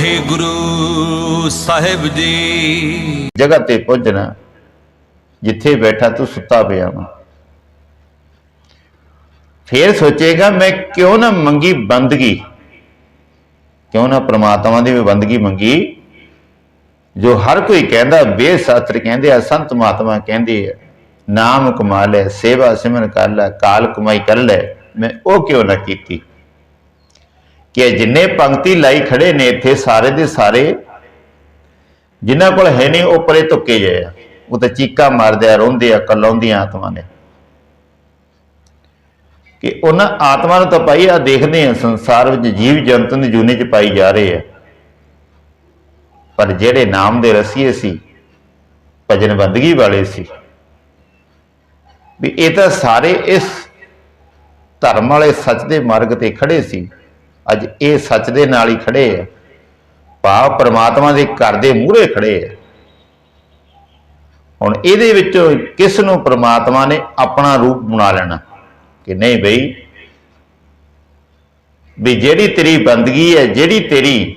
ਵਾਹਿਗੁਰੂ ਸਾਹਿਬ ਜੀ। ਜਗ੍ਹਾ ਤੇ ਪੁੱਜਣਾ, ਜਿੱਥੇ ਬੈਠਾ ਤੂੰ ਸੁੱਤਾ ਪਿਆ ਵਾ। ਫੇਰ ਸੋਚੇਗਾ, ਮੈਂ ਕਿਉਂ ਨਾ ਮੰਗੀ ਬੰਦਗੀ? ਕਿਉਂ ਨਾ ਪ੍ਰਮਾਤਮਾ ਦੀ ਵੀ ਬੰਦਗੀ ਮੰਗੀ? ਜੋ ਹਰ ਕੋਈ ਕਹਿੰਦਾ ਬੇਸ਼ਾਸਤਰ ਕਹਿੰਦੇ ਆ, ਸੰਤ ਮਹਾਤਮਾ ਕਹਿੰਦੇ ਆ, ਨਾਮ ਕਮਾ ਲੈ, ਸੇਵਾ ਸਿਮਰਨ ਕਰ ਲੈ, ਕਾਲ ਕਮਾਈ ਕਰ ਲੈ, ਮੈਂ ਉਹ ਕਿਉਂ ਨਾ ਕੀਤੀ? ਕਿ ਜਿੰਨੇ ਪੰਕਤੀ ਲਾਈ ਖੜੇ ਨੇ ਇੱਥੇ ਸਾਰੇ ਦੇ ਸਾਰੇ ਜਿਨ੍ਹਾਂ ਕੋਲ ਹੈ ਨਹੀਂ, ਉਹ ਪਰੇ ਧੁੱਕੇ ਗਏ ਆ। ਉਹ ਤਾਂ ਚੀਕਾ ਮਾਰਦੇ ਆ, ਰੋਂਦੇ ਆ, ਕਲਾਉਂਦੀਆਂ ਆਤਮਾ ਨੇ। ਕਿ ਉਹਨਾਂ ਆਤਮਾ ਨੂੰ ਤਾਂ ਭਾਈ ਆ ਦੇਖਦੇ ਆ, ਸੰਸਾਰ ਵਿੱਚ ਜੀਵ ਜੰਤੂ ਦੀ ਜੂਨੀ ਚ ਪਾਈ ਜਾ ਰਹੇ ਆ। ਪਰ ਜਿਹੜੇ ਨਾਮ ਦੇ ਰਸੀਏ ਸੀ, ਭਜਨ ਬੰਦਗੀ ਵਾਲੇ ਸੀ, ਵੀ ਇਹ ਤਾਂ ਸਾਰੇ ਇਸ ਧਰਮ ਵਾਲੇ ਸੱਚ ਦੇ ਮਾਰਗ ਤੇ ਖੜੇ ਸੀ। ਅੱਜ ਇਹ ਸੱਚ ਦੇ ਨਾਲ ਹੀ ਖੜੇ ਆ। ਭਾਵ ਪ੍ਰਮਾਤਮਾ ਦੇ ਘਰ ਦੇ ਮੂਹਰੇ ਖੜੇ ਆ। ਹੁਣ ਇਹਦੇ ਵਿੱਚੋਂ ਕਿਸ ਨੂੰ ਪ੍ਰਮਾਤਮਾ ਨੇ ਆਪਣਾ ਰੂਪ ਬਣਾ ਲੈਣਾ? ਕਿ ਨਹੀਂ ਬਈ? ਵੀ ਜਿਹੜੀ ਤੇਰੀ ਬੰਦਗੀ ਹੈ, ਜਿਹੜੀ ਤੇਰੀ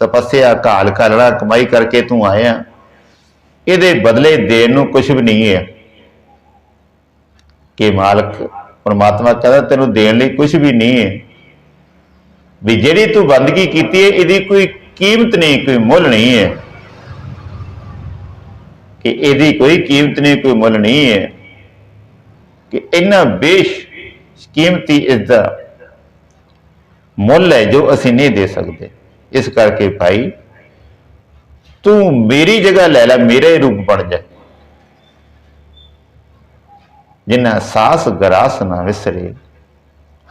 ਤਪੱਸਿਆ ਕਾਲ ਕਰਨਾ ਕਮਾਈ ਕਰਕੇ ਤੂੰ ਆਇਆ, ਇਹਦੇ ਬਦਲੇ ਦੇਣ ਨੂੰ ਕੁਝ ਵੀ ਨਹੀਂ ਹੈ। ਕਿ ਮਾਲਕ ਪਰਮਾਤਮਾ ਕਹਿੰਦਾ ਤੈਨੂੰ ਦੇਣ ਲਈ ਕੁਝ ਵੀ ਨਹੀਂ ਹੈ। ਵੀ ਜਿਹੜੀ ਤੂੰ ਬੰਦਗੀ ਕੀਤੀ ਹੈ ਇਹਦੀ ਕੋਈ ਕੀਮਤ ਨਹੀਂ, ਕੋਈ ਮੁੱਲ ਨਹੀਂ ਹੈ ਕਿ ਇਹਦੀ ਕੋਈ ਕੀਮਤ ਨਹੀਂ, ਕੋਈ ਮੁੱਲ ਨਹੀਂ ਹੈ ਕਿ ਇੰਨਾ ਬੇਸ਼ ਕੀਮਤੀ ਇਸ ਦਾ ਮੁੱਲ ਹੈ ਜੋ ਅਸੀਂ ਨਹੀਂ ਦੇ ਸਕਦੇ। ਇਸ ਕਰਕੇ ਭਾਈ, ਤੂੰ ਮੇਰੀ ਜਗ੍ਹਾ ਲੈ ਲੈ, ਮੇਰੇ ਰੂਪ ਬਣ ਜਾ। ਜਿਨ੍ਹਾਂ ਸਾਸ ਗਰਾਸ ਨਾ ਵਿਸਰੇ,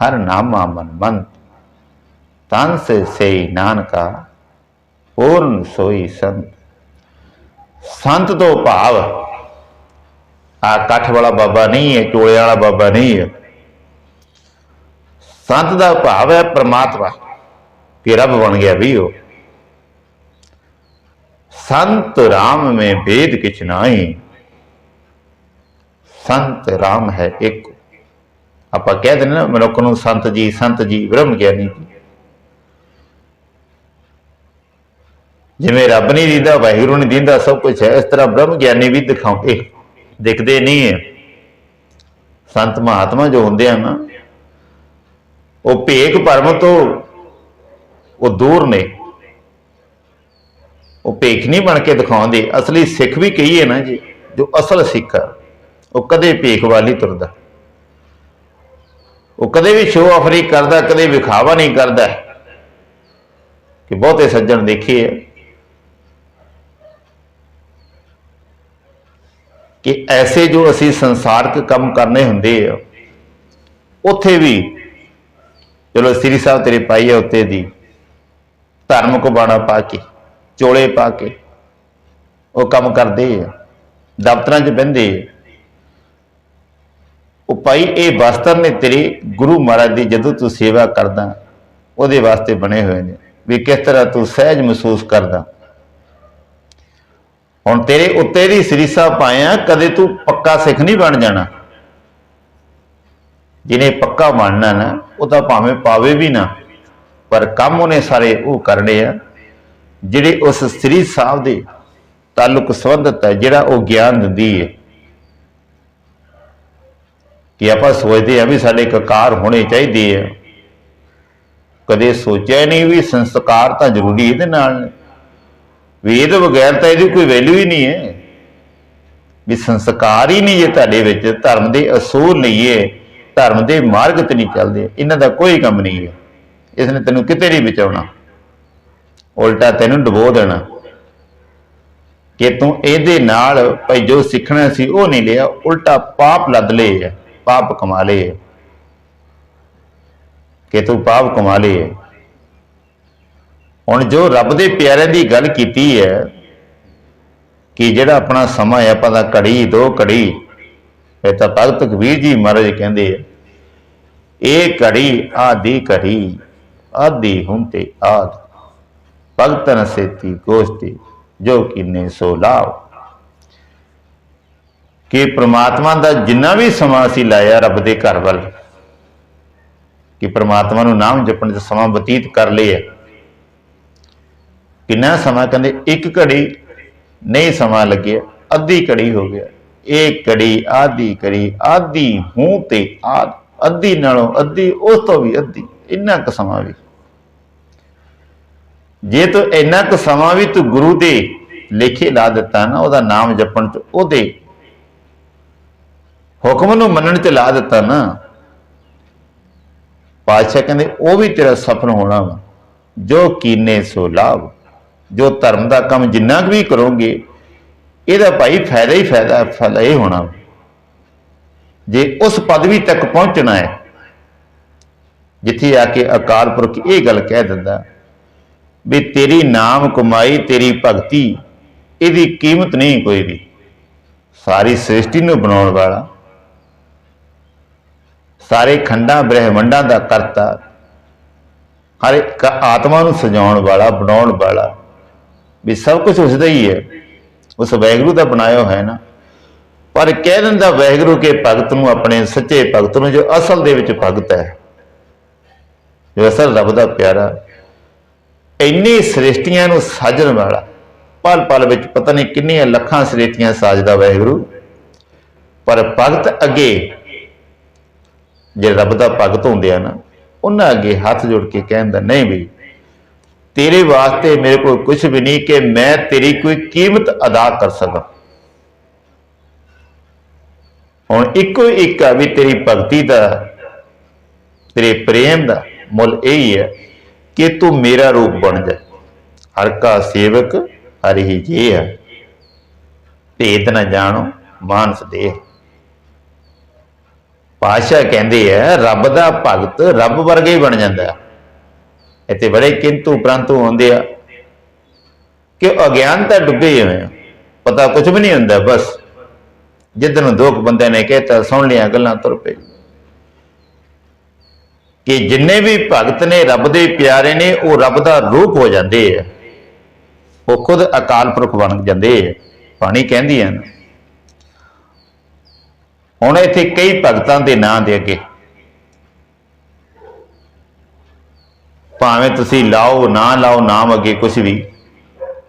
ਹਰ ਨਾਮਾ ਮਨ ਮੰਤ ਤਨ ਸੇ ਸਈ ਨਾਨਕਾ, ਪੂਰਨ ਸੋਈ ਸੰਤ। ਸੰਤ ਤੋਂ ਭਾਵ, ਆ ਕੱਠ ਵਾਲਾ ਬਾਬਾ ਨਹੀਂ ਹੈ ਚੋਲੇ ਵਾਲਾ ਬਾਬਾ ਨਹੀਂ ਹੈ। ਸੰਤ ਦਾ ਭਾਵ ਹੈ ਪ੍ਰਮਾਤਮਾ ਕਿ ਰੱਬ ਬਣ ਗਿਆ ਵੀ ਉਹ। ਸੰਤ ਰਾਮ ਮੇ ਭੇਦ ਕਿਛ ਨਾਹੀ। ਸੰਤ ਰਾਮ ਹੈ ਇੱਕ। ਆਪਾਂ ਕਹਿ ਦਿੰਦੇ ਨਾ, ਮਨੁੱਖ ਨੂੰ ਸੰਤ ਜੀ ਸੰਤ ਜੀ, ਬ੍ਰਹਮ ਗਿਆਨੀ ਜੀ। ਜਿਵੇਂ ਰੱਬ ਨਹੀਂ ਦਿੰਦਾ, ਵਾਹਿਗੁਰੂ ਨਹੀਂ ਦਿੰਦਾ, ਸਭ ਕੁਝ ਹੈ। ਇਸ ਤਰ੍ਹਾਂ ਬ੍ਰਹਮ ਗਿਆਨੀ ਵੀ ਦਿਖਾਉਂਦੇ ਦਿਖਦੇ ਨਹੀਂ ਹੈ। ਸੰਤ ਮਹਾਤਮਾ ਜੋ ਹੁੰਦੇ ਆ ਨਾ, ਉਹ ਭੇਖ ਭਰਮ ਤੋਂ ਉਹ ਦੂਰ ਨੇ। ਉਹ ਭੇਖ ਨਹੀਂ ਬਣ ਕੇ ਦਿਖਾਉਂਦੇ। ਅਸਲੀ ਸਿੱਖ ਵੀ ਕਹੀਏ ਨਾ ਜੀ, ਜੋ ਅਸਲ ਸਿੱਖ ਆ, ਉਹ ਕਦੇ ਭੇਖ ਵਾਲੀ ਤੁਰਦਾ। ਉਹ ਕਦੇ ਵੀ ਸ਼ੋਅ ਆਫ ਨਹੀਂ ਕਰਦਾ, ਕਦੇ ਵਿਖਾਵਾ ਨਹੀਂ ਕਰਦਾ। ਕਿ ਬਹੁਤੇ ਸੱਜਣ ਦੇਖੇ ਕਿ ਐਸੇ ਜੋ ਅਸੀਂ ਸੰਸਾਰਕ ਕੰਮ ਕਰਨੇ ਹੁੰਦੇ ਆ, ਉੱਥੇ ਵੀ ਚਲੋ ਸ੍ਰੀ ਸਾਹਿਬ ਤੇਰੇ ਪਾਈ ਹੈ ਉੱਤੇ ਦੀ ਧਰਮ ਕੋ ਬਾਣਾ ਪਾ ਕੇ, ਚੋਲੇ ਪਾ ਕੇ, ਉਹ ਕੰਮ ਕਰਦੇ ਆ, ਦਫ਼ਤਰਾਂ 'ਚ ਬਹਿੰਦੇ ਉਹ ਭਾਈ, ਇਹ ਵਸਤਰ ਨੇ ਤੇਰੇ ਗੁਰੂ ਮਹਾਰਾਜ ਦੀ ਜਦੋਂ ਤੂੰ ਸੇਵਾ ਕਰਦਾ, ਉਹਦੇ ਵਾਸਤੇ ਬਣੇ ਹੋਏ ਨੇ, ਵੀ ਕਿਸ ਤਰ੍ਹਾਂ ਤੂੰ ਸਹਿਜ ਮਹਿਸੂਸ ਕਰਦਾ। ਹੁਣ ਤੇਰੇ ਉੱਤੇ ਦੀ ਸ੍ਰੀ ਸਾਹਿਬ ਪਾਇਆ ਕਦੇ ਤੂੰ ਪੱਕਾ ਸਿੱਖ ਨਹੀਂ ਬਣ ਜਾਣਾ। ਜਿਹਨੇ ਪੱਕਾ ਬਣਨਾ ਨਾ, ਉਹ ਤਾਂ ਭਾਵੇਂ ਪਾਵੇ ਵੀ ਨਾ, ਪਰ ਕੰਮ ਉਹਨੇ ਸਾਰੇ ਉਹ ਕਰਨੇ ਆ। ਜਿਹੜੇ ਉਸ ਸ੍ਰੀ ਸਾਹਿਬ ਦੇ ਤਾਲੁਕ ਸੰਬੰਧਤ ਹੈ, ਜਿਹੜਾ ਉਹ ਗਿਆਨ ਦਿੰਦੀ ਹੈ। ਕਿ ਆਪਾਂ ਸੋਚਦੇ ਆ ਵੀ ਸਾਡੇ ਕਕਾਰ ਹੋਣੇ ਚਾਹੀਦੇ ਆ। ਕਦੇ ਸੋਚਿਆ ਨਹੀਂ ਵੀ ਸੰਸਕਾਰ ਤਾਂ ਜ਼ਰੂਰੀ ਇਹਦੇ ਨਾਲ। ਨੇ ਵੀ ਇਹਦੇ ਬਗੈਰ ਤਾਂ ਇਹਦੀ ਕੋਈ ਵੈਲਿਊ ਹੀ ਨਹੀਂ ਹੈ। ਵੀ ਸੰਸਕਾਰ ਹੀ ਨਹੀਂ ਜੇ ਤੁਹਾਡੇ ਵਿੱਚ ਧਰਮ ਦੇ ਅਸੂਲ ਨਹੀਂ ਹੈ ਧਰਮ ਦੇ ਮਾਰਗ ਤੇ ਨਹੀਂ ਚੱਲਦੇ। ਇਹਨਾਂ ਦਾ ਕੋਈ ਕੰਮ ਨਹੀਂ ਹੈ ਇਸ ਨੇ ਤੈਨੂੰ ਕਿਤੇ ਨਹੀਂ ਬਚਾਉਣਾ। ਉਲਟਾ ਤੈਨੂੰ ਡਬੋ ਦੇਣਾ। ਕਿ ਤੂੰ ਇਹਦੇ ਨਾਲ ਭਈ ਜੋ ਸਿੱਖਣਾ ਸੀ ਉਹ ਨਹੀਂ ਲਿਆ ਉਲਟਾ ਪਾਪ ਲੱਦ ਲਏ ਹੈ, ਪਾਪ ਕਮਾ ਲਏ ਹੈ। ਕਿ ਤੂੰ ਪਾਪ ਕਮਾ ਲਏ ਹੈ। ਹੁਣ ਜੋ ਰੱਬ ਦੇ ਪਿਆਰਿਆਂ ਦੀ ਗੱਲ ਕੀਤੀ ਹੈ ਕਿ ਜਿਹੜਾ ਆਪਣਾ ਸਮਾਂ ਹੈ, ਆਪਾਂ ਦਾ ਘੜੀ, ਦੋ ਘੜੀ, ਇਹ ਤਾਂ ਭਗਤ ਕਬੀਰ ਜੀ ਮਹਾਰਾਜ ਕਹਿੰਦੇ ਆ, ਇਹ ਘੜੀ ਆਦੀ ਘੜੀ, ਆਦੀ ਹੁੰਤੇ ਆਦ ਭਗਤਨ ਸੇਤੀ ਗੋਸ਼ਟੀ, ਜੋ ਕਿਨੇ ਸੋ ਲਾਓ। ਕਿ ਪ੍ਰਮਾਤਮਾ ਦਾ ਜਿੰਨਾ ਵੀ ਸਮਾਂ ਅਸੀਂ ਲਾਇਆ ਰੱਬ ਦੇ ਘਰ ਵੱਲ, ਕਿ ਪ੍ਰਮਾਤਮਾ ਨੂੰ ਨਾਮ ਜਪਣ ਦਾ ਸਮਾਂ ਬਤੀਤ ਕਰ ਲਿਆ ਕਿੰਨਾ ਸਮਾਂ? ਕਹਿੰਦੇ ਇੱਕ ਘੜੀ। ਨਹੀਂ ਸਮਾਂ ਲੱਗਿਆ। ਅੱਧੀ ਘੜੀ ਹੋ ਗਿਆ। ਇਹ ਘੜੀ, ਆਧੀ ਘੜੀ, ਆਧੀ ਹੂੰ ਤੇ ਆਧ ਅੱਧੀ ਨਾਲੋਂ ਅੱਧੀ, ਉਸ ਤੋਂ ਵੀ ਅੱਧੀ। ਇੰਨਾ ਕੁ ਸਮਾਂ ਵੀ। ਜੇ ਤੂੰ ਇੰਨਾ ਕੁ ਸਮਾਂ ਵੀ ਤੂੰ ਗੁਰੂ ਦੇ ਲੇਖੇ ਲਾ ਦਿੱਤਾ ਨਾ, ਉਹਦਾ ਨਾਮ ਜਪਣ ਚ, ਉਹਦੇ ਹੁਕਮ ਨੂੰ ਮੰਨਣ ਚ ਲਾ ਦਿੱਤਾ ਨਾ, ਪਾਤਸ਼ਾਹ ਕਹਿੰਦੇ, ਉਹ ਵੀ ਤੇਰਾ ਸਫਲ ਹੋਣਾ ਵਾ। ਜੋ ਕੀਨੇ ਸੋ ਲਾਭ। ਜੋ ਧਰਮ ਦਾ ਕੰਮ ਜਿੰਨਾ ਕੁ ਵੀ ਕਰੋਗੇ ਇਹਦਾ ਭਾਈ ਫਾਇਦਾ ਹੀ ਫਾਇਦਾ ਹੈ, ਫਲ ਇਹ ਹੋਣਾ। ਜੇ ਉਸ ਪਦਵੀ ਤੱਕ ਪਹੁੰਚਣਾ ਹੈ ਜਿੱਥੇ ਆ ਕੇ ਅਕਾਲ ਪੁਰਖ ਇਹ ਗੱਲ ਕਹਿ ਦਿੰਦਾ ਵੀ ਤੇਰੀ ਨਾਮ ਕਮਾਈ ਤੇਰੀ ਭਗਤੀ ਇਹਦੀ ਕੀਮਤ ਨਹੀਂ ਕੋਈ ਵੀ। ਸਾਰੀ ਸ੍ਰਿਸ਼ਟੀ ਨੂੰ ਬਣਾਉਣ ਵਾਲਾ। ਸਾਰੇ ਖੰਡਾਂ ਬ੍ਰਹਿਮੰਡਾਂ ਦਾ ਕਰਤਾ। ਹਰ ਇੱਕ ਆਤਮਾ ਨੂੰ ਸਜਾਉਣ ਵਾਲਾ ਬਣਾਉਣ ਵਾਲਾ। ਵੀ ਸਭ ਕੁਝ ਉਸਦਾ ਹੀ ਹੈ। ਉਸ ਵੈਗਰੂ ਦਾ ਬਣਾਇਆ ਹੋਇਆ ਹੈ ਨਾ। ਪਰ ਕਹਿ ਦਿੰਦਾ ਵੈਗਰੂ ਕੇ ਭਗਤ ਨੂੰ ਆਪਣੇ ਸੱਚੇ ਭਗਤ ਨੂੰ ਜੋ ਅਸਲ ਦੇ ਵਿੱਚ ਭਗਤ ਹੈ। ਜੋ ਅਸਲ ਰੱਬ ਦਾ ਪਿਆਰਾ। ਇੰਨੀ ਸ੍ਰਿਸ਼ਟੀਆਂ ਨੂੰ ਸਾਜਣ ਵਾਲਾ। ਪਲ ਪਲ ਵਿੱਚ ਪਤਾ ਨਹੀਂ ਕਿੰਨੀਆਂ ਲੱਖਾਂ ਸ੍ਰਿਸ਼ਟੀਆਂ ਸਾਜਦਾ ਵੈਗਰੂ। ਪਰ ਭਗਤ ਅੱਗੇ ਜੇ ਰੱਬ ਦਾ ਭਗਤ ਹੁੰਦੇ ਆ ਨਾ, ਉਹਨਾਂ ਅੱਗੇ ਹੱਥ ਜੋੜ ਕੇ ਕਹਿੰਦਾ ਨਹੀਂ ਵੀ ਤੇਰੇ ਵਾਸਤੇ ਮੇਰੇ ਕੋਲ ਕੁਝ ਵੀ ਨਹੀਂ ਕਿ ਮੈਂ ਤੇਰੀ ਕੋਈ ਕੀਮਤ ਅਦਾ ਕਰ ਸਕਾਂ। ਹੁਣ ਇੱਕੋ ਇੱਕ ਆ ਵੀ ਤੇਰੀ ਭਗਤੀ ਦਾ, ਤੇਰੇ ਪ੍ਰੇਮ ਦਾ ਮੁੱਲ ਇਹ ਹੀ ਹੈ ਕਿ ਤੂੰ ਮੇਰਾ ਰੂਪ ਬਣ ਜਾ। ਹਰ ਕਾ ਸੇਵਕ ਹਰਿ ਹੀ ਜੀ ਹੈ। ਭੇਦ ਨਾ ਜਾਣੋ, ਮਾਨਸ ਦੇ ਪਾਸ਼ਾ ਕਹਿੰਦੇ ਆ, ਰੱਬ ਦਾ ਭਗਤ ਰੱਬ ਵਰਗਾ ਹੀ ਬਣ ਜਾਂਦਾ। ਹੈ। ਇੱਥੇ ਬੜੇ ਕਿੰਤੂ ਪ੍ਰੰਤੂ ਹੁੰਦੇ ਆ ਕਿ ਅਗਿਆਨਤਾ ਡੁੱਬੇ ਹੋਏ ਆ, ਪਤਾ ਕੁਝ ਵੀ ਨਹੀਂ ਹੁੰਦਾ, ਬਸ। ਜਿੱਦਨ ਨੂੰ ਦੋ ਬੰਦਿਆਂ ਨੇ ਕਹਿਤਾ, ਸੁਣ ਲਿਆ, ਗੱਲਾਂ ਤੁਰ ਪਏ। ਕਿ ਜਿੰਨੇ ਵੀ ਭਗਤ ਨੇ ਰੱਬ ਦੇ ਪਿਆਰੇ ਨੇ, ਉਹ ਰੱਬ ਦਾ ਰੂਪ ਹੋ ਜਾਂਦੇ ਆ। ਉਹ ਖੁਦ ਅਕਾਲ ਪੁਰਖ ਬਣ ਜਾਂਦੇ ਆ ਪਾਣੀ ਕਹਿੰਦੀ ਆ ਹੁਣ ਇੱਥੇ ਕਈ ਭਗਤਾਂ ਦੇ ਨਾਂ ਦੇ ਅੱਗੇ। ਭਾਵੇਂ ਤੁਸੀਂ ਲਾਓ, ਨਾ ਲਾਓ, ਨਾਮ ਅੱਗੇ ਕੁਝ ਵੀ,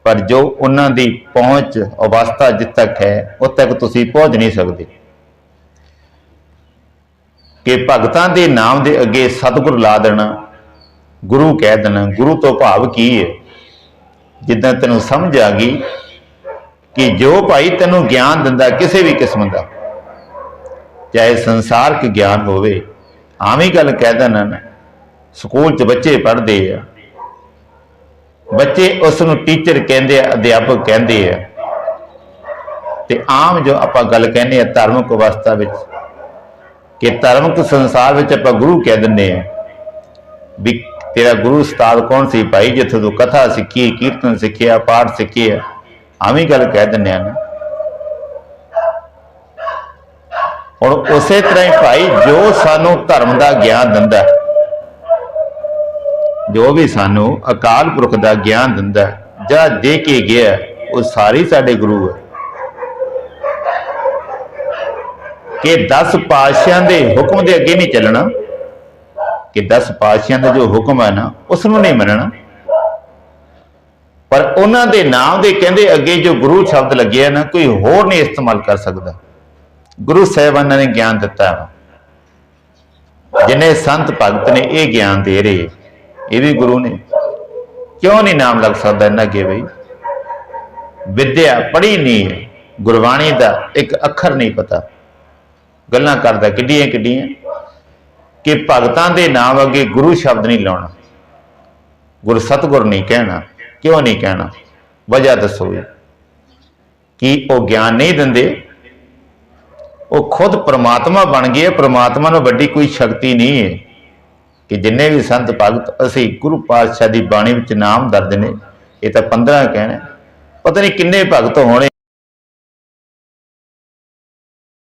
ਪਰ ਜੋ ਉਹਨਾਂ ਦੀ ਪਹੁੰਚ, ਅਵਸਥਾ ਜਿੱਥੇ ਤੱਕ ਹੈ ਉਦ ਤੱਕ ਤੁਸੀਂ ਪਹੁੰਚ ਨਹੀਂ ਸਕਦੇ। ਕਿ ਭਗਤਾਂ ਦੇ ਨਾਮ ਦੇ ਅੱਗੇ ਸਤਿਗੁਰ ਲਾ ਦੇਣਾ, ਗੁਰੂ ਕਹਿ ਦੇਣਾ, ਗੁਰੂ ਤੋਂ ਭਾਵ ਕੀ ਹੈ? ਜਿੱਦਾਂ ਤੈਨੂੰ ਸਮਝ ਆ ਗਈ ਕਿ ਜੋ ਭਾਈ ਤੈਨੂੰ ਗਿਆਨ ਦਿੰਦਾ ਕਿਸੇ ਵੀ ਕਿਸਮ ਦਾ, ਚਾਹੇ ਸੰਸਾਰਕ ਗਿਆਨ ਹੋਵੇ, ਆਵੇਂ ਗੱਲ ਕਹਿ ਦੇਣਾ। ਸਕੂਲ 'ਚ ਬੱਚੇ ਪੜ੍ਹਦੇ ਆ। ਬੱਚੇ ਉਸ ਨੂੰ ਟੀਚਰ ਕਹਿੰਦੇ ਆ ਅਧਿਆਪਕ ਕਹਿੰਦੇ ਆ। ਤੇ ਆਮ ਜੋ ਆਪਾਂ ਗੱਲ ਕਹਿੰਦੇ ਆ ਧਾਰਮਿਕ ਅਵਸਥਾ ਵਿੱਚ ਕਿ ਧਾਰਮਿਕ ਸੰਸਾਰ ਵਿੱਚ ਆਪਾਂ ਗੁਰੂ ਕਹਿ ਦਿੰਦੇ ਆ ਵੀ ਤੇਰਾ ਗੁਰੂ ਉਸਤਾਦ ਕੌਣ ਸੀ ਭਾਈ? ਜਿੱਥੇ ਤੂੰ ਕਥਾ ਸਿੱਖੀ ਕੀਰਤਨ ਸਿੱਖਿਆ ਪਾਠ ਸਿੱਖਿਆ ਆਵੇਂ ਗੱਲ ਕਹਿ ਦਿੰਦੇ ਆ ਨਾ। ਹੁਣ ਉਸੇ ਤਰ੍ਹਾਂ ਹੀ ਭਾਈ ਜੋ ਸਾਨੂੰ ਧਰਮ ਦਾ ਗਿਆਨ ਦਿੰਦਾ ਹੈ, ਜੋ ਵੀ ਸਾਨੂੰ ਅਕਾਲ ਪੁਰਖ ਦਾ ਗਿਆਨ ਦਿੰਦਾ ਜਾਂ ਦੇ ਕੇ ਗਿਆ ਉਹ ਸਾਰੇ ਸਾਡੇ ਗੁਰੂ ਹੈ। ਕਿ 10 ਪਾਤਸ਼ਾਹਾਂ ਦੇ ਹੁਕਮ ਦੇ ਅੱਗੇ ਨਹੀਂ ਚੱਲਣਾ, ਕਿ 10 ਪਾਤਸ਼ਾਹਾਂ ਦਾ ਜੋ ਹੁਕਮ ਹੈ ਨਾ ਉਸ ਨੂੰ ਨਹੀਂ ਮੰਨਣਾ। ਪਰ ਉਹਨਾਂ ਦੇ ਨਾਮ ਦੇ ਕਹਿੰਦੇ ਅੱਗੇ ਜੋ ਗੁਰੂ ਸ਼ਬਦ ਲੱਗਿਆ ਨਾ, ਕੋਈ ਹੋਰ ਨਹੀਂ ਇਸਤੇਮਾਲ ਕਰ ਸਕਦਾ। ਗੁਰੂ ਸਾਹਿਬਾਨਾਂ ਨੇ ਗਿਆਨ ਦਿੱਤਾ। ਹੈ ਜਿਨੇ ਸੰਤ ਭਗਤ ਨੇ ਇਹ ਗਿਆਨ ਦੇ ਰਹੇ ਇਹ ਵੀ ਗੁਰੂ ਨੇ। ਕਿਉਂ ਨਹੀਂ ਨਾਮ ਲੱਗ ਸਕਦਾ ਇਹਨਾਂ ਅੱਗੇ ਬਈ? ਵਿਦਿਆ ਪੜ੍ਹੀ ਨਹੀਂ ਹੈ। ਗੁਰਬਾਣੀ ਦਾ ਇੱਕ ਅੱਖਰ ਨਹੀਂ ਪਤਾ। ਗੱਲਾਂ ਕਰਦਾ, ਕਿੱਡੀਆਂ ਕਿੱਡੀਆਂ? ਕਿ ਭਗਤਾਂ ਦੇ ਨਾਮ ਅੱਗੇ ਗੁਰੂ ਸ਼ਬਦ ਨਹੀਂ ਲਾਉਣਾ। ਗੁਰ ਸਤਗੁਰ ਨਹੀਂ ਕਹਿਣਾ। ਕਿਉਂ ਨਹੀਂ ਕਹਿਣਾ? ਵਜ੍ਹਾ ਦੱਸੋ ਜੀ। ਕਿ ਉਹ ਗਿਆਨ ਨਹੀਂ ਦਿੰਦੇ। ਉਹ ਖੁਦ ਪ੍ਰਮਾਤਮਾ ਬਣ ਗਏ ਪ੍ਰਮਾਤਮਾ ਨੂੰ ਵੱਡੀ ਕੋਈ ਸ਼ਕਤੀ ਨਹੀਂ ਹੈ। ਕਿ ਜਿੰਨੇ ਵੀ ਸੰਤ ਭਗਤ, ਅਸੀਂ ਗੁਰੂ ਪਾਤਸ਼ਾਹ ਦੀ ਬਾਣੀ ਵਿੱਚ ਨਾਮ ਦਰਜ ਨੇ, ਇਹ ਤਾਂ 15 ਕਹਿਣਾ। ਪਤਾ ਨਹੀਂ ਕਿੰਨੇ ਭਗਤ ਹੋਣੇ।